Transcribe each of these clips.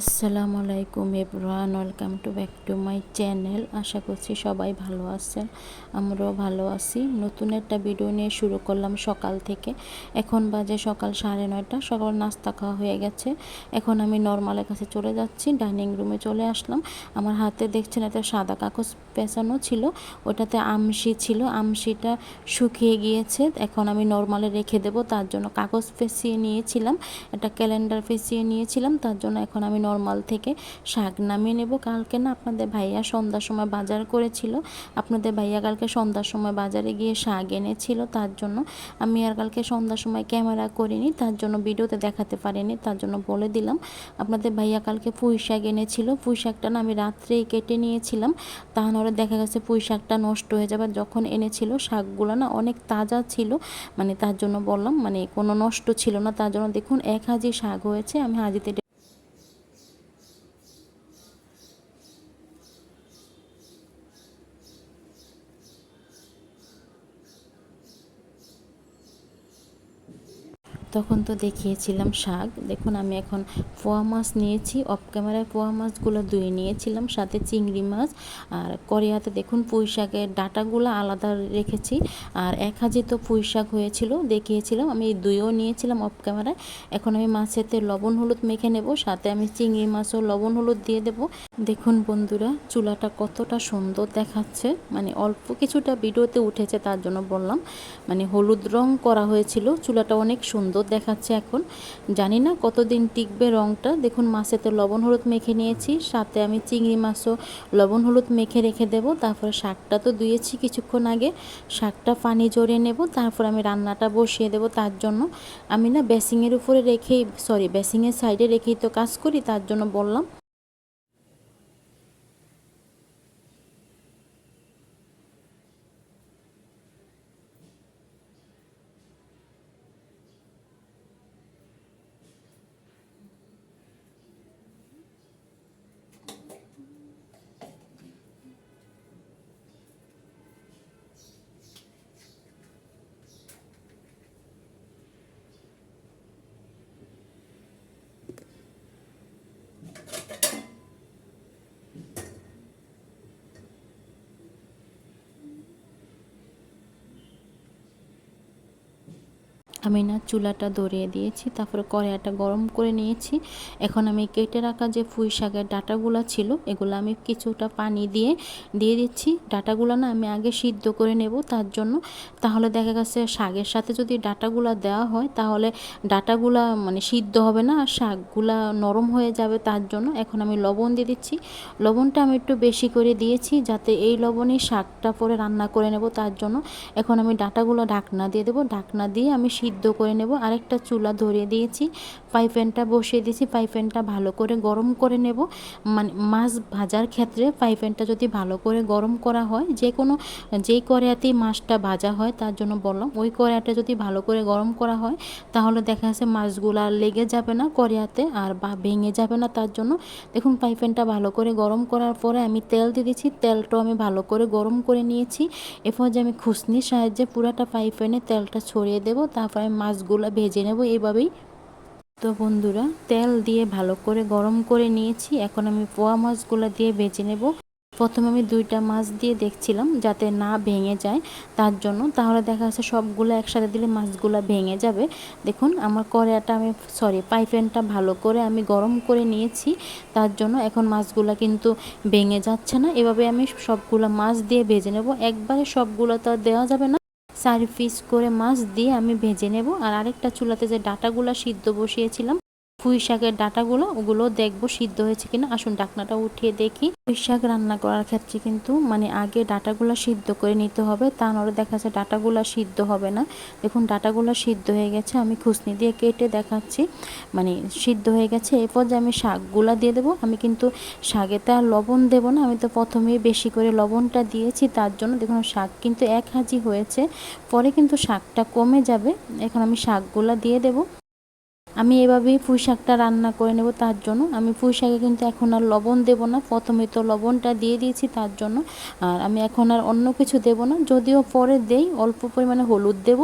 আসসালামু আলাইকুম everyone welcome to back to my channel. আশা করছি সবাই ভালো আছেন, আমরাও ভালো আছি। নতুন একটা ভিডিও নিয়ে শুরু করলাম সকাল থেকে। এখন বাজে সকাল সাড়ে নয়টা, সকাল নাস্তা খাওয়া হয়ে গেছে। এখন আমি নর্মালের কাছে চলে যাচ্ছি, ডাইনিং রুমে চলে আসলাম। আমার হাতে দেখছেন একটা সাদা কাগজ পেঁচানো ছিল, ওটাতে আমশি ছিল। আমশিটা শুকিয়ে গিয়েছে, এখন আমি নর্মালে রেখে দেব। তার জন্য কাগজ পেঁচিয়ে নিয়েছিলাম, একটা ক্যালেন্ডার পেঁচিয়ে নিয়েছিলাম। তার জন্য এখন আমি নর্মাল থেকে শাক নামিয়ে নেব। কালকে না আপনাদের ভাইয়া সন্ধ্যার সময় বাজার করেছিল। আপনাদের ভাইয়া কালকে সন্ধ্যার সময় বাজারে গিয়ে শাক এনেছিল। তার জন্য আমি আর কালকে সন্ধ্যার সময় ক্যামেরা করিনি। তার জন্য ভিডিওতে দেখাতে পারিনি। তার জন্য বলে দিলাম, আপনাদের ভাইয়া কালকে পুঁই শাক এনেছিল। পুঁই শাকটা না আমি রাত্রেই কেটে নিয়েছিলাম। তা তাহলে দেখা গেছে পুঁই শাকটা নষ্ট হয়ে যাবে। যখন এনেছিল, শাকগুলো না অনেক তাজা ছিল। মানে তার জন্য বললাম মানে কোনো নষ্ট ছিল না। তার জন্য দেখুন, এক হাজি শাক হয়েছে। আমি হাজিতে তখন তো দেখিয়েছিলাম শাক। দেখুন, আমি এখন পোয়া মাছ নিয়েছি অফ ক্যামেরায় পোয়া মাছগুলো ধুয়ে নিয়েছিলাম, সাথে চিংড়ি মাছ আর করিয়াতে দেখুন পুঁই শাকের ডাটাগুলো আলাদা রেখেছি আর এক হাজি তো পুঁই শাক হয়েছিল, দেখিয়েছিলাম। আমি দুইও নিয়েছিলাম অফ ক্যামেরায় এখন আমি মাছেতে লবণ হলুদ মেখে নেব, সাথে আমি চিংড়ি মাছও লবণ হলুদ দিয়ে দেব। দেখুন বন্ধুরা, চুলাটা কতটা সুন্দর দেখাচ্ছে। মানে অল্প কিছুটা ভিডিওতে উঠেছে তার জন্য বললাম। মানে হলুদ রং করা হয়েছিল, চুলাটা অনেক সুন্দর দেখাচ্ছে এখন। জানি না কতদিন টিকবে রঙটা দেখুন মাছেতে লবণ হলুদ মেখে নিয়েছি। সাথে আমি চিংড়ি মাছও লবণ হলুদ মেখে রেখে দেব। তারপরে শাকটা তো ধুয়েছি কিছুক্ষণ আগে। শাকটা পানি জড়িয়ে নেব। তারপর আমি রান্নাটা বসিয়ে দেব তার জন্য। আমি না বেসিংয়ের উপরে রেখেই সরি বেসিংয়ের সাইডে রেখেই তো কাজ করি, তার জন্য বললাম। আমি না চুলাটা ধরিয়ে দিয়েছি, তারপরে কড়াইটা গরম করে নিয়েছি। এখন আমি কেটে রাখা যে পুঁই শাকের ডাটাগুলো ছিল, এগুলো আমি কিছুটা পানি দিয়ে দিয়ে দিচ্ছি। ডাটাগুলো না আমি আগে সিদ্ধ করে নেব তার জন্য। তাহলে দেখা গেছে শাকের সাথে যদি ডাটাগুলো দেওয়া হয়, তাহলে ডাটাগুলা মানে সিদ্ধ হবে না, আর শাকগুলা নরম হয়ে যাবে তার জন্য। এখন আমি লবণ দিয়ে দিচ্ছি। লবণটা আমি একটু বেশি করে দিয়েছি, যাতে এই লবণে শাকটা পরে রান্না করে নেব তার জন্য। এখন আমি ডাটাগুলো ঢাকনা দিয়ে দেবো। ঢাকনা দিয়ে আমি সিদ্ধ সিদ্ধ করে নেব। আরেকটা চুলা ধরিয়ে দিয়েছি। ফ্রাই প্যানটা বসিয়ে দিয়েছি। ফ্রাই প্যানটা ভালো করে গরম করে নেব। মানে মাছ ভাজার ক্ষেত্রে ফ্রাই প্যানটা যদি ভালো করে গরম করা হয়, যে কোনো যেই কড়াইতেই মাছটা ভাজা হয়, তার জন্য বললাম, ওই কড়াইটা যদি ভালো করে গরম করা হয়, তাহলে দেখা যাচ্ছে মাছগুলো আর লেগে যাবে না কড়াইতে আর বা ভেঙে যাবে না তার জন্য। দেখুন, ফ্রাই প্যানটা ভালো করে গরম করার পরে আমি তেল দিয়ে দিচ্ছি তেলটাও আমি ভালো করে গরম করে নিয়েছি। এরপর যে আমি খুসনির সাহায্যে পুরাটা ফ্রাই প্যানে তেলটা ছড়িয়ে দেবো। তারপরে আমি মাছগুলো ভেজে নেব এইভাবেই তো বন্ধুরা, তেল দিয়ে ভালো করে গরম করে নিয়েছি। এখন আমি পোয়া মাছগুলো দিয়ে ভেজে নেব। প্রথমে আমি দুইটা মাছ দিয়ে দেখছিলাম যাতে না ভেঙে যায়, তার জন্য। তাহলে দেখা যাচ্ছে সবগুলো একসাথে দিলে মাছগুলো ভেঙে যাবে। দেখুন, আমার কড়াইটা আমি সরি পাইপেনটা ভালো করে আমি গরম করে নিয়েছি। তার জন্য এখন মাছগুলো কিন্তু ভেঙে যাচ্ছে না। এভাবে আমি সবগুলো মাছ দিয়ে ভেজে নেব। একবারে সবগুলো তো দেওয়া যাবে না। চার পিস করে মাছ দিয়ে আমি ভেজে নেব। আর আরেকটা চুলাতে যে ডাটাগুলো সিদ্ধ বসিয়েছিলাম পুঁই শাকের ডাটাগুলো, ওগুলো দেখব সিদ্ধ হয়েছে কিনা। আসুন ডাকনাটা উঠিয়ে দেখি। পুঁই শাক রান্না করার ক্ষেত্রে কিন্তু মানে আগে ডাটাগুলো সিদ্ধ করে নিতে হবে, তা নাহলে দেখা যাচ্ছে ডাটাগুলো সিদ্ধ হবে না। দেখুন, ডাটাগুলো সিদ্ধ হয়ে গেছে, আমি খুসনি দিয়ে কেটে দেখাচ্ছি। মানে সিদ্ধ হয়ে গেছে, এরপর যে আমি শাকগুলো দিয়ে দেবো, আমি কিন্তু শাকেতে আর লবণ দেবো না, আমি তো প্রথমেই বেশি করে লবণটা দিয়েছি, তার জন্য দেখুন শাক কিন্তু এক হাজি হয়েছে, পরে কিন্তু শাকটা কমে যাবে, এখন আমি শাকগুলো দিয়ে দেবো। আমি এভাবেই পুঁই শাকটা রান্না করে নেব তার জন্য। আমি পুঁই শাকে কিন্তু এখন আর লবণ দেব না। প্রথমে তো লবণটা দিয়ে দিয়েছি তার জন্য। আর আমি এখন আর অন্য কিছু দেব না। যদিও পরে দেই, অল্প পরিমাণে হলুদ দেব।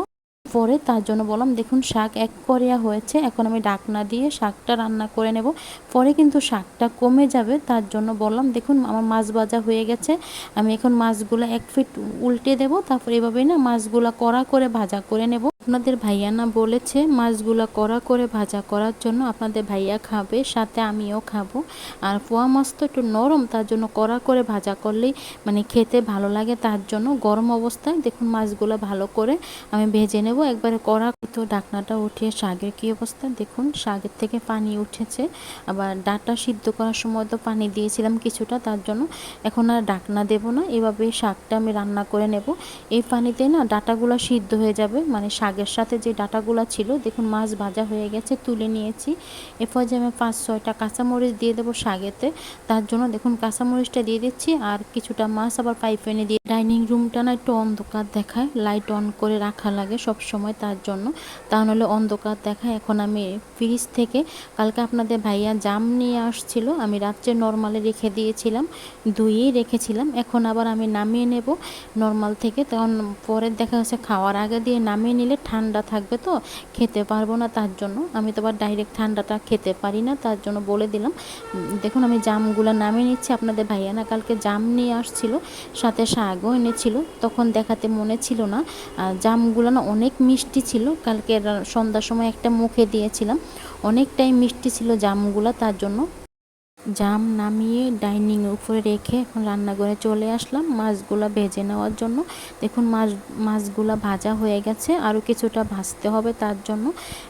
পরে তার জন্য বললাম, দেখুন, শাক এক করিয়া হয়েছে। এখন আমি ডাকনা দিয়ে শাকটা রান্না করে নেব। পরে কিন্তু শাকটা কমে যাবে তার জন্য বললাম, দেখুন, আমার মাছ ভাজা হয়ে গেছে। আমি এখন মাছগুলো এক ফিট উল্টে দেব। তারপর এভাবেই না মাছগুলো কড়া করে ভাজা করে নেব। আপনাদের ভাইয়া না বলেছে মাছগুলো কড়া করে ভাজা করার জন্য আপনাদের ভাইয়া খাবে, সাথে আমিও খাব। আর পোয়া মাছ তো একটু নরম, তার জন্য কড়া করে ভাজা করলেই মানে খেতে ভালো লাগে, তার জন্য গরম অবস্থায় দেখুন মাছগুলো ভালো করে আমি ভেজে নেব। একবারে কড়া তো ডাকনাটা উঠিয়ে, শাকের কী অবস্থা? দেখুন শাকের থেকে পানি উঠেছে। আবার ডাটা সিদ্ধ করার সময় তো পানি দিয়েছিলাম কিছুটা, তার জন্য এখন আর ডাকনা দেব না। এভাবে শাকটা আমি রান্না করে নেব। এই পানিতে না ডাটাগুলো সিদ্ধ হয়ে যাবে মানে শাকের সাথে যে ডাটাগুলো ছিল, দেখুন মাছ ভাজা হয়ে গেছে, তুলে নিয়েছি। এরপর যে আমি পাঁচ, ছয়টা কাঁচামরিচ দিয়ে দেবো শাকেতে। তার জন্য দেখুন কাঁচামরিচটা দিয়ে দিচ্ছি, আর কিছুটা মাছ আবার পাইপ এনে দিয়ে ডাইনিং রুমটা না একটু অন্ধকার দেখায়, লাইট অন করে রাখা লাগে সব সময় তার জন্য। তা নাহলে অন্ধকার দেখায়। এখন আমি ফ্রিজ থেকে, কালকে আপনাদের ভাইয়া জাম নিয়ে আসছিল, আমি রাত্রে নর্মালে রেখে দিয়েছিলাম, ধুয়েই রেখেছিলাম। এখন আবার আমি নামিয়ে নেব নর্মাল থেকে। তখন পরে দেখা যাচ্ছে খাওয়ার আগে দিয়ে নামিয়ে নিলে ঠান্ডা থাকবে তো, খেতে পারব না তার জন্য। আমি তো আবার ডাইরেক্ট ঠান্ডাটা খেতে পারি না, তার জন্য বলে দিলাম। দেখুন আমি জামগুলো নামিয়ে নিচ্ছি। আপনাদের ভাইয়া না কালকে জাম নিয়ে আসছিল, সাথে শাকও এনেছিল। তখন দেখাতে মনে ছিল না। জামগুলো না অনেক মিষ্টি ছিল। কালকে সন্ধ্যার সময় একটা মুখে দিয়েছিলাম। অনেকটাই মিষ্টি ছিল জামগুলো তার জন্য। জাম নামিয়ে ডাইনিং উপরে রেখে এখন রান্নাঘরে চলে আসলাম মাছগুলো ভেজে নেওয়ার জন্য। দেখুন মাছ, মাছগুলো ভাজা হয়ে গেছে আরও কিছুটা ভাজতে হবে তার জন্য।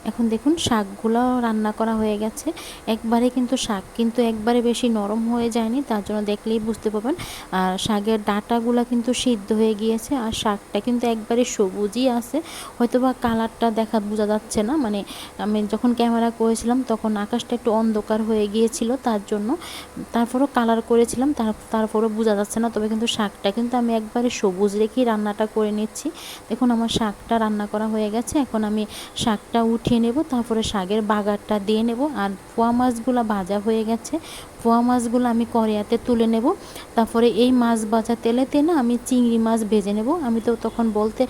এখন দেখুন শাকগুলো রান্না করা হয়ে গেছে। একবারে কিন্তু শাক, কিন্তু একবারে বেশি নরম হয়ে যায়নি, তার জন্য দেখলেই বুঝতে পারবেন। আর শাকের ডাটাগুলো কিন্তু সিদ্ধ হয়ে গিয়েছে, আর শাকটা কিন্তু একবারে সবুজই আছে। হয়তো বা কালারটা দেখা বোঝা যাচ্ছে না মানে আমি যখন ক্যামেরা করেছিলাম তখন আকাশটা একটু অন্ধকার হয়ে গিয়েছিল, তার জন্য জন্য। তারপরও কালার করেছিলাম, তার তারপরও বোঝা যাচ্ছে না, তবে কিন্তু শাকটা কিন্তু আমি একবারে সবুজ রেখেই রান্নাটা করে নিচ্ছি। দেখুন আমার শাকটা রান্না করা হয়ে গেছে, এখন আমি শাকটা উঠিয়ে নেব, তারপরে শাকের বাগারটা দিয়ে নেব, আর পোয়া মাছগুলো ভাজা হয়ে গেছে। পোয়া মাছগুলো আমি কড়িয়াতে তুলে নেব। তারপরে এই মাছ ভাজা তেলেতে না আমি চিংড়ি মাছ ভেজে নেব। আমি তো তখন বলতে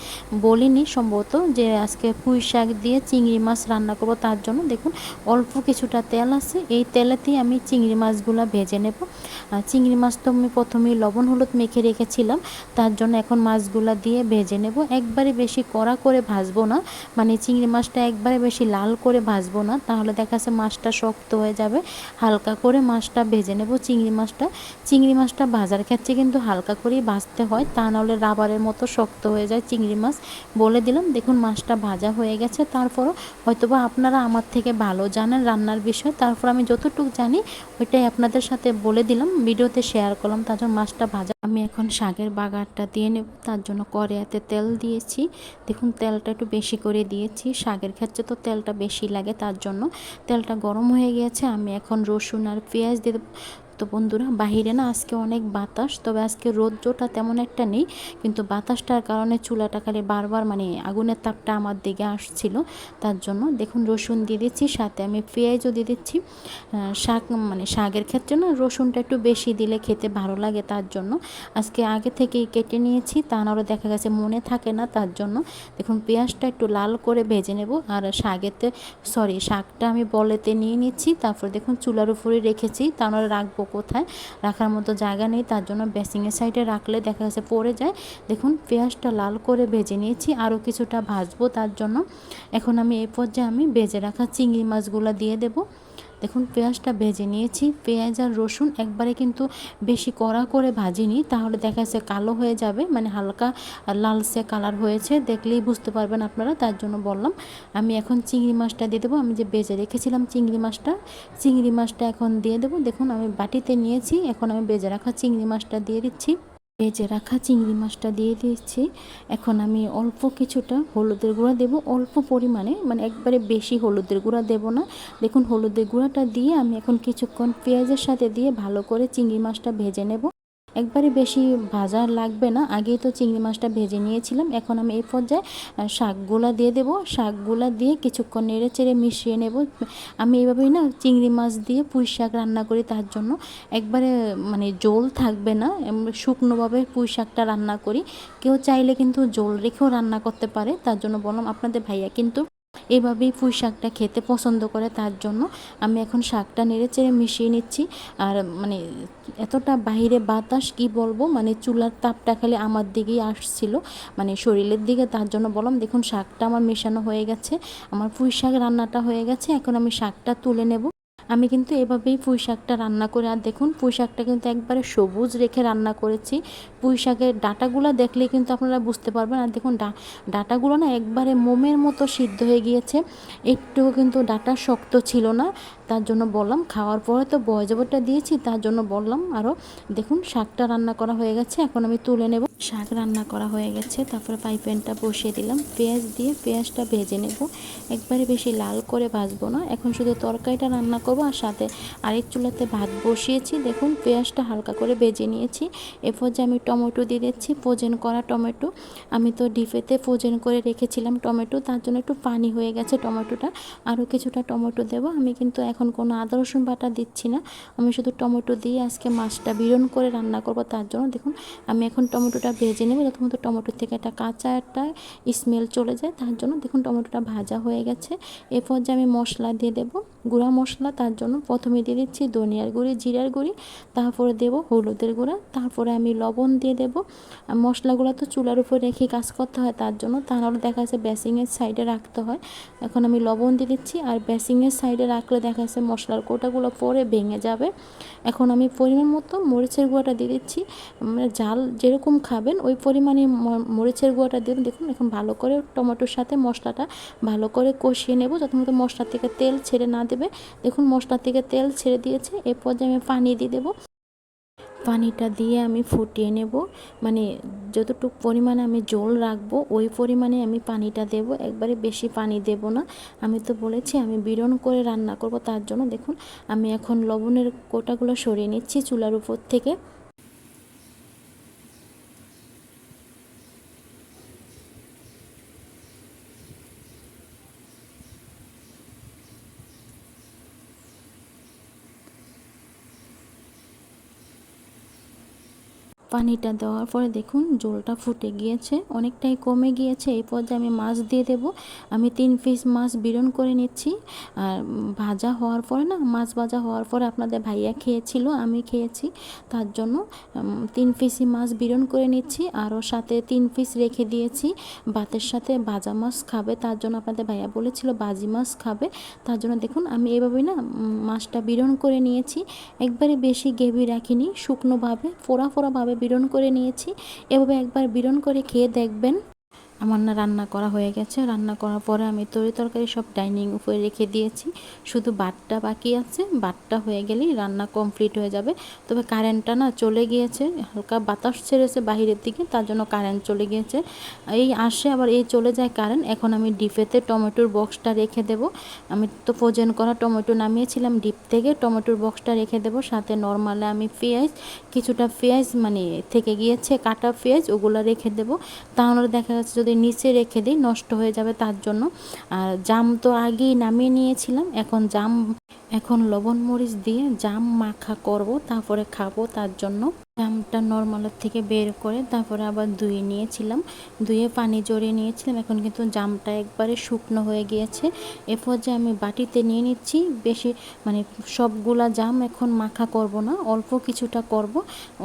বলিনি সম্ভবত যে আজকে পুঁই শাক দিয়ে চিংড়ি মাছ রান্না করব তার জন্য। দেখুন, অল্প কিছুটা তেল আছে। এই তেলেতেই আমি চিংড়ি মাছগুলো ভেজে নেব। আর চিংড়ি মাছ তো আমি প্রথমেই লবণ হলুদ মেখে রেখেছিলাম। তার জন্য এখন মাছগুলো দিয়ে ভেজে নেব। একবারে বেশি কড়া করে ভাজবো না। মানে চিংড়ি মাছটা একবারে বেশি লাল করে ভাজবো না। তাহলে দেখা যাচ্ছে মাছটা শক্ত হয়ে যাবে। হালকা করে মাছটা ভেজে নেব, চিংড়ি মাছটা। চিংড়ি মাছটা ভাজার ক্ষেত্রে কিন্তু হালকা করেই ভাজতে হয়, তা নাহলে রাবারের মতো শক্ত হয়ে যায় চিংড়ি মাছ। বলে দিলাম, দেখুন মাছটা ভাজা হয়ে গেছে, তারপরও হয়তোবা আপনারা আমার থেকে ভালো জানেন রান্নার বিষয়, তারপর আমি যতটুকু জানি ওইটাই আপনাদের সাথে বলে দিলাম, ভিডিওতে শেয়ার করলাম, তার জন্য মাছটা ভাজা। আমি এখন শাকের বাগারটা দিয়ে নেব, তার জন্য কড়াইতে তেল দিয়েছি। দেখুন, তেলটা একটু বেশি করে দিয়েছি, শাকের ক্ষেত্রে তো তেলটা বেশি লাগে, তার জন্য তেলটা গরম হয়ে গিয়েছে আমি এখন রসুন আর পেঁয়াজ দিয়ে ഇത് তো বন্ধুরা, বাহিরে না আজকে অনেক বাতাস, তবে আজকে রৌদ্রটা তেমন একটা নেই, কিন্তু বাতাসটার কারণে চুলাটা খালি বারবার মানে আগুনের তাপটা আমার দিকে আসছিল, তার জন্য দেখুন রসুন দিয়ে দিচ্ছি, সাথে আমি পেঁয়াজও দিয়ে দিচ্ছি শাক মানে শাকের ক্ষেত্রে না রসুনটা একটু বেশি দিলে খেতে ভালো লাগে তার জন্য, আজকে আগে থেকেই কেটে নিয়েছি, তা নাহলে দেখা গেছে মনে থাকে না তার জন্য, দেখুন পেঁয়াজটা একটু লাল করে ভেজে নেব, আর শাকেতে সরি শাকটা আমি বলেতে নিয়ে নিচ্ছি, তারপর দেখুন চুলার উপরে রেখেছি, তা নাহলে রাখব কোথায় রাখার মতো জায়গা নেই, তার জন্য বেসিংয়ের সাইডে রাখলে দেখা গেছে পড়ে যায়। দেখুন, পেঁয়াজটা লাল করে ভেজে নিয়েছি, আরও কিছুটা ভাজবো তার জন্য। এখন আমি এই পর্যায়ে আমি ভেজে রাখা চিংড়ি মাছগুলো দিয়ে দেবো। দেখুন, পেঁয়াজটা ভেজে নিয়েছি। পেঁয়াজ আর রসুন একবারে কিন্তু বেশি কড়া করে ভাজিনি, তাহলে দেখা যাচ্ছে কালো হয়ে যাবে মানে হালকা লালসে কালার হয়েছে, দেখলেই বুঝতে পারবেন আপনারা, তার জন্য বললাম। আমি এখন চিংড়ি মাছটা দিয়ে দেবো, আমি যে বেজে রেখেছিলাম চিংড়ি মাছটা চিংড়ি মাছটা এখন দিয়ে দেবো। দেখুন, আমি বাটিতে নিয়েছি, এখন আমি বেজে রাখা চিংড়ি মাছটা দিয়ে দিচ্ছি। ভেজে রাখা চিংড়ি মাছটা দিয়ে দিয়েছি। এখন আমি অল্প কিছুটা হলুদের গুঁড়া দেব। অল্প পরিমাণে মানে একবারে বেশি হলুদের গুঁড়া দেব না। দেখুন, হলুদের গুঁড়াটা দিয়ে আমি এখন কিছুক্ষণ পেঁয়াজের সাথে দিয়ে ভালো করে চিংড়ি মাছটা ভেজে নেব। একবারে বেশি ভাজা লাগবে না। আগেই তো চিংড়ি মাছটা ভেজে নিয়েছিলাম। এখন আমি এই পর্যায়ে শাকগুলা দিয়ে দেবো। শাকগুলা দিয়ে কিছুক্ষণ নেড়ে চেড়ে মিশিয়ে নেব। আমি এইভাবেই না চিংড়ি মাছ দিয়ে পুঁই শাক রান্না করি তার জন্য। একবারে মানে জোল থাকবে না। শুকনোভাবে পুঁই শাকটা রান্না করি। কেউ চাইলে কিন্তু জোল রেখেও রান্না করতে পারে। তার জন্য বললাম আপনাদের ভাইয়া কিন্তু এভাবেই পুঁই শাকটা খেতে পছন্দ করে, তার জন্য আমি এখন শাকটা নেড়ে চেড়ে মিশিয়ে নিচ্ছি। আর মানে এতটা বাহিরে বাতাস, কি বলব? মানে চুলার তাপটা খালি আমার দিকেই আসছিল মানে শরীরের দিকে, তার জন্য বললাম, দেখুন, শাকটা আমার মেশানো হয়ে গেছে, আমার পুঁই শাক রান্নাটা হয়ে গেছে, এখন আমি শাকটা তুলে নেব। আমি কিন্তু এভাবেই পুঁই শাকটা রান্না করে, আর দেখুন পুঁই শাকটা কিন্তু একবারে সবুজ রেখে রান্না করেছি। পুঁই শাকের ডাটাগুলো দেখলে কিন্তু আপনারা বুঝতে পারবেন। আর দেখুন ডাটাগুলো না একবারে মোমের মতো সিদ্ধ হয়ে গিয়েছে। একটুও কিন্তু ডাটা শক্ত ছিল না। তার জন্য বললাম, খাওয়ার পরে তো বয়জবরটা দিয়েছি, তার জন্য বললাম আরও দেখুন শাকটা রান্না করা হয়ে গেছে, এখন আমি তুলে নেব। শাক রান্না করা হয়ে গেছে, তারপরে পাইপেনটা বসিয়ে দিলাম। পেঁয়াজ দিয়ে পেঁয়াজটা ভেজে নেব। একবারে বেশি লাল করে ভাজবো না, এখন শুধু তরকারিটা রান্না করব আর সাথে আরেক চুলাতে ভাত বসিয়েছি। দেখুন পেঁয়াজটা হালকা করে ভেজে নিয়েছি। এরপর যে আমি টমেটো দিয়ে দিচ্ছি ফোজেন করা টমেটো। আমি তো ডিপেতে ফোজেন করে রেখেছিলাম টমেটো, তার জন্য একটু পানি হয়ে গেছে টমেটোটা। আরও কিছুটা টমেটো দেবো, আমি কিন্তু এখন কোনো আদা, রসুন বাটা দিচ্ছি না। আমি শুধু টমেটো দিয়ে আজকে মাছটা বিরন করে রান্না করব, তার জন্য দেখুন আমি এখন টমেটোটা ভেজে নেব। যতক্ষণ টমেটো থেকে একটা কাঁচা একটা স্মেল চলে যায়, তার জন্য দেখুন টমেটোটা ভাজা হয়ে গেছে। এরপর যে আমি মশলা দিয়ে দেবো গুঁড়া মশলা, তার জন্য প্রথমে দিয়ে দিচ্ছি ধনিয়ার গুঁড়ি, জিরার গুঁড়ি, তারপরে দেবো হলুদের গুঁড়া, তারপরে আমি লবণ দিয়ে দেবো। মশলাগুলো তো চুলার উপর রেখে কাজ করতে হয়, তার জন্য তা নাহলে দেখা যাচ্ছে বেসিংয়ের সাইডে রাখতে হয়। এখন আমি লবণ দিয়ে দিচ্ছি, আর বেসিংয়ের সাইডে রাখলে দেখা যাচ্ছে মশলার কোটাগুলো পরে ভেঙে যাবে। এখন আমি পরিমাণ মতো মরিচের গুঁড়াটা দিয়ে দিচ্ছি। জাল যেরকম খাবেন, ওই পরিমাণে মরিচের গুঁড়াটা দিয়ে দেখুন, এখন ভালো করে টমেটোর সাথে মশলাটা ভালো করে কষিয়ে নেব। যত মতো মশলা থেকে তেল ছেড়ে না দেবে। দেখুন, মশলা থেকে তেল ছেড়ে দিয়েছে। এরপর যে আমি পানি দিয়ে দেবো। পানিটা দিয়ে আমি ফুটিয়ে নেব। মানে যতটুকু পরিমাণে আমি জল রাখব, ওই পরিমাণে আমি পানিটা দেব। একবারে বেশি পানি দেব না। আমি তো বলেছি, আমি বিরন করে রান্না করব। তার জন্য দেখুন, আমি এখন লবণের কোটাগুলো সরিয়ে নিচ্ছি চুলার উপর থেকে। পানিটা দেওয়ার পরে দেখুন জলটা ফুটে গিয়েছে, অনেকটাই কমে গিয়েছে। এই পর্যায়ে আমি মাছ দিয়ে দেব। আমি তিন পিস মাছ বিরন করে নিচ্ছি। আর ভাজা হওয়ার পরে না, মাছ ভাজা হওয়ার পরে আপনাদের ভাইয়া খেয়েছিল, আমি খেয়েছি। তার জন্য তিন পিসই মাছ বিরন করে নিচ্ছি। আরও সাথে তিন পিস রেখে দিয়েছি। ভাতের সাথে ভাজা মাছ খাবে, তার জন্য আপনাদের ভাইয়া বলেছিল বাজি মাছ খাবে। তার জন্য দেখুন, আমি এভাবেই না মাছটা বিরন করে নিয়েছি। একবারে বেশি গেভি রাখিনি, শুকনোভাবে ফোড়া ফোড়াভাবে বিরন করে নিয়েছি। এভাবে একবার বিরন করে খেয়ে দেখবেন। আমার না রান্না করা হয়ে গেছে। রান্না করার পরে আমি তরি তরকারি সব ডাইনিং উপরে রেখে দিয়েছি। শুধু বাটটা বাকি আছে। বাটটা হয়ে গেলেই রান্না কমপ্লিট হয়ে যাবে। তবে কারেন্টটা না চলে গিয়েছে। হালকা বাতাস ছেড়েছে বাহিরের দিকে, তার জন্য কারেন্ট চলে গিয়েছে। এই আসে আবার এই চলে যায় কারেন্ট। এখন আমি ডিপেতে টমেটোর বক্সটা রেখে দেব। আমি তো ফ্রোজেন করা টমেটো নামিয়েছিলাম। ডিপ থেকে টমেটোর বক্সটা রেখে দেব। সাথে নর্মালে আমি পেঁয়াজ, কিছুটা পেঁয়াজ মানে থেকে গিয়েছে কাটা পেঁয়াজ, ওগুলো রেখে দেব। তাহলে দেখা যাচ্ছে যদি নিচে রেখে দিই, নষ্ট হয়ে যাবে তার জন্য। আর জাম তো আগেই নামিয়ে নিয়েছিলাম, এখন জাম, এখন লবণ মরিচ দিয়ে জাম মাখা করব, তারপরে খাব তার জন্য। জামটা নর্মালের থেকে বের করে তারপরে আবার ধুয়ে নিয়েছিলাম। ধুয়ে পানি জড়িয়ে নিয়েছিলাম। এখন কিন্তু জামটা একবারে শুকনো হয়ে গিয়েছে। এরপর যে আমি বাটিতে নিয়ে নিচ্ছি। বেশি মানে সবগুলা জাম এখন মাখা করব না, অল্প কিছুটা করব।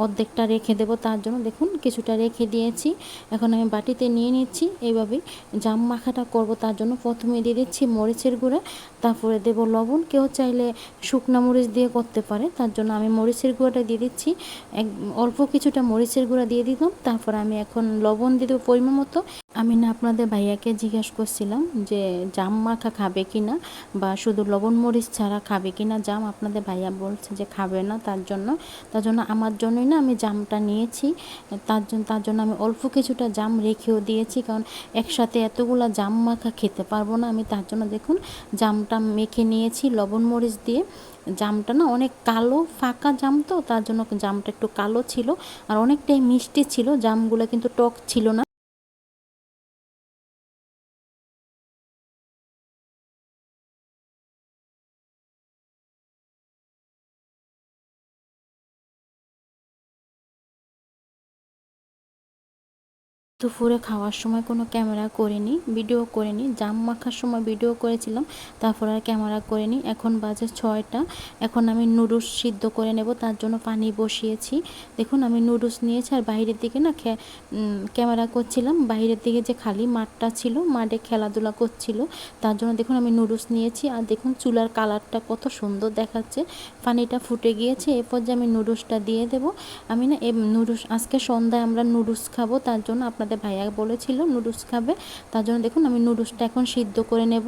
অর্ধেকটা রেখে দেব তার জন্য। দেখুন, কিছুটা রেখে দিয়েছি। এখন আমি বাটিতে নিয়ে নিচ্ছি। এইভাবেই জাম মাখাটা করব তার জন্য। প্রথমে দিয়ে দিচ্ছি মরিচের গুঁড়া, তারপরে দেব লবণ। কেউ চাইলে শুকনা মরিচ দিয়ে করতে পারে। তার জন্য আমি মরিচের গুঁড়াটা দিয়ে দিচ্ছি। এক অল্প কিছুটা মরিচের গুঁড়া দিয়ে দিলাম তারপর আমি এখন লবণ দিয়ে দেবো পরিমাণ মতো। আমি না আপনাদের ভাইয়াকে জিজ্ঞেস করছিলাম যে জাম মাখা খাবে কি না বা শুধু লবণ মরিচ ছাড়া খাবে কি না জাম, আপনাদের ভাইয়া বলছে যে খাবে না তার জন্য। তার জন্য আমার জন্যই না আমি জামটা নিয়েছি। তার জন্য তার জন্য আমি অল্প কিছুটা জাম রেখেও দিয়েছি কারণ একসাথে এতগুলো জাম মাখা খেতে পারব না আমি। তার জন্য দেখুন জামটা মেখে নিয়েছি লবণ মরিচ দিয়ে। জামটা না অনেক কালো, ফাঁকা জাম তো, তার জন্য জামটা একটু কালো ছিল। আর অনেকটাই মিষ্টি ছিল, জামগুলো কিন্তু টক ছিল না। দুপুরে খাওয়ার সময় কোনো ক্যামেরা করিনি, ভিডিও করিনি, জাম মাখার সময় ভিডিও করেছিলাম, তারপর আর ক্যামেরা করিনি। এখন বাজে ছয়টা, এখন আমি নুডলস সিদ্ধ করে নেব, তার জন্য পানি বসিয়েছি। দেখুন, আমি নুডলস নিয়েছি আর বাইরের দিকে না ক্যামেরা করছিলাম, বাইরের দিকে যে খালি মাঠটা ছিল, মাঠে খেলাধুলা করছিল, তার জন্য দেখুন আমি নুডলস নিয়েছি। আর দেখুন, চুলার কালারটা কত সুন্দর দেখাচ্ছে, পানিটা ফুটে গিয়েছে, এরপর যে আমি নুডলসটা দিয়ে দেব, আমি না এ নুডলস আজকে সন্ধ্যায় আমরা নুডলস খাব, তার জন্য আপনার আপনাদের ভাইয়া বলেছিল নুডলস খাবে, তার জন্য দেখুন আমি নুডলসটা এখন সিদ্ধ করে নেব।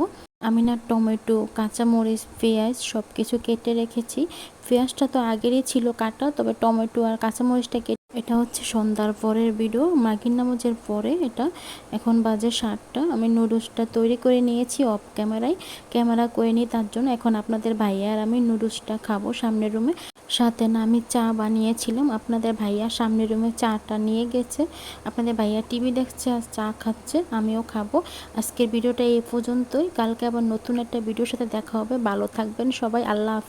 আমি না টমেটো, কাঁচামরিচ, পেঁয়াজ সব কিছু কেটে রেখেছি। পেঁয়াজটা তো আগেরই ছিল কাটা, তবে টমেটো আর কাঁচামরিচটা কেটে এটা হচ্ছে সন্ধ্যার পরের ভিডিও মাগির নামাজের পরে এটা এখন বাজে সাতটা। আমি নুডলসটা তৈরি করে নিয়েছি অফ ক্যামেরায় ক্যামেরা করে নিই, তার জন্য এখন আপনাদের ভাইয়া আর আমি নুডলসটা খাব সামনের রুমে সাথে না, আমি চা বানিয়েছিলাম। আপনাদের ভাইয়া সামনের রুমে চাটা নিয়ে গেছে। আপনাদের ভাইয়া টিভি দেখছে আর চা খাচ্ছে, আমিও খাব। আজকের ভিডিওটা এই পর্যন্তই। কালকে আবার নতুন একটা ভিডিওর সাথে দেখা হবে। ভালো থাকবেন সবাই, আল্লাহ হাফেজ।